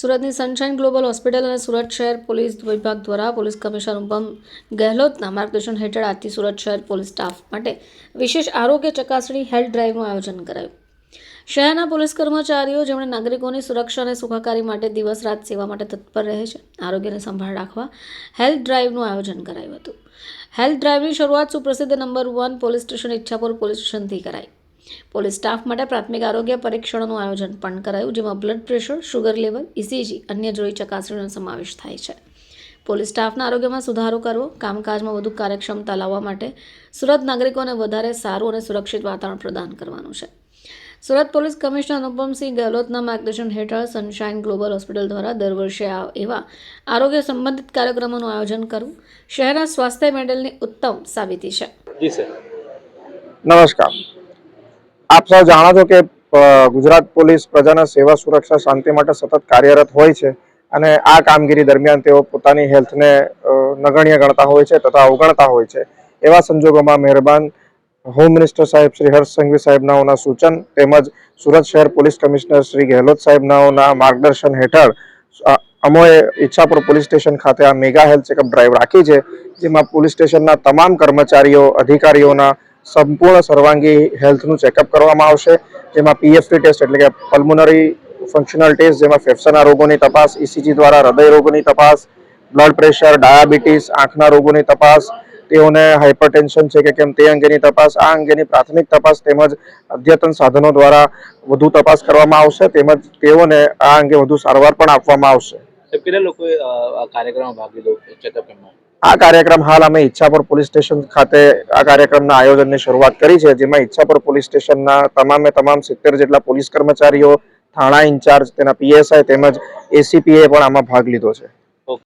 સુરતની sunshine global hospital અને સુરત શહેર પોલીસ વિભાગ દ્વારા પોલીસ કમિશનર ઉપમ ગહેલોતના માર્ગદર્શન હેઠળ આજથી સુરત શહેર પોલીસ સ્ટાફ માટે વિશેષ આરોગ્ય ચકાસણી, હેલ્થ ડ્રાઇવનું આયોજન કરાયું. શહેરના પોલીસ કર્મચારીઓ, જેમણે નાગરિકોની સુરક્ષા અને સુખાકારી માટે દિવસ રાત સેવા માટે તત્પર રહે છે, આરોગ્યને સંભાળ રાખવા હેલ્થ ડ્રાઇવનું આયોજન કરાયું હતું. હેલ્થ ડ્રાઇવની શરૂઆત સુપ્રસિદ્ધ number one police station Ichchhapur police સ્ટેશનથી કરાઈ. પોલીસ સ્ટાફ માટે પ્રાથમિક આરોગ્ય પરીક્ષણોનું આયોજન પણ કરાયું જેમાં blood pressure sugar level ECG અન્ય જોઈ ચકાસણીનો સમાવેશ થાય છે. પોલીસ સ્ટાફના આરોગ્યમાં સુધારો કરવો કામકાજમાં વધુ કાર્યક્ષમતા લાવવા માટે સુરત નાગરિકોને વધારે સારું અને સુરક્ષિત વાતાવરણ પ્રદાન કરવાનું છે. સુરત પોલીસ કમિશનર અનુપમસિંહ ગેહલોતના માર્ગદર્શન હેઠળ સનશાઇન ગ્લોબલ હોસ્પિટલ દ્વારા દર વર્ષે આ એવા આરોગ્ય સંબંધિત કાર્યક્રમોનું આયોજન કરવું શહેરના સ્વાસ્થ્ય મેડલની ઉત્તમ સાબિતી છે. નમસ્કાર. આપ સૌ જાણો છો કે ગુજરાત પોલીસ પ્રજાના સેવા સુરક્ષા શાંતિ માટે સતત કાર્યરત હોય છે અને આ કામગીરી દરમિયાન તેઓ પોતાની હેલ્થને નગણ્ય ગણતા હોય છે તથા અવગણતા હોય છે. એવા સંજોગોમાં મહેરબાન હોમ મિનિસ્ટર સાહેબ શ્રી હર્ષ સંઘવી સાહેબનાઓના સૂચન તેમજ સુરત શહેર પોલીસ કમિશનર શ્રી ગેહલોત સાહેબનાઓના માર્ગદર્શન હેઠળ અમોએ ઈચ્છાપુર પોલીસ સ્ટેશન ખાતે આ મેગા હેલ્થ ચેકઅપ ડ્રાઈવ રાખી છે, જેમાં પોલીસ સ્ટેશનના તમામ કર્મચારીઓ, અધિકારીઓના સંપૂર્ણ સર્વાંગી હેલ્થનું ચેકઅપ કરવામાં આવશે. જેમાં પીએફટી ટેસ્ટ એટલે કે પલ્મોનરી ફંક્શનલ ટેસ્ટ જેમાં ફેફસાના રોગોની તપાસ ઇસીજી દ્વારા હૃદય રોગોની તપાસ બ્લડ પ્રેશર ડાયાબિટીસ આંખના રોગોની તપાસ, તેઓને હાઇપરટેન્શન છે કે કેમ તે અંગેની તપાસ, આ અંગેની પ્રાથમિક તપાસ તેમજ અદ્યતન સાધનો દ્વારા વધુ તપાસ કરવામાં આવશે. તેમજ તેઓને આ અંગે વધુ સારવાર પણ આપવામાં આવશે. કેટલા લોકોએ કાર્યક્રમમાં ભાગ લીધો? ચેકઅપ કેમ્પમાં આ કાર્યક્રમ હાલ અમે ઈચ્છાપુર પોલીસ સ્ટેશન ખાતે આ કાર્યક્રમના આયોજનની શરૂઆત કરી છે, જેમાં ઈચ્છાપુર પોલીસ સ્ટેશનના તમામે તમામ સિત્તેર જેટલા પોલીસ કર્મચારીઓ, થાણા ઇન્ચાર્જ, તેના પીએસઆઈ તેમજ એસીપીએ પણ આમાં ભાગ લીધો છે.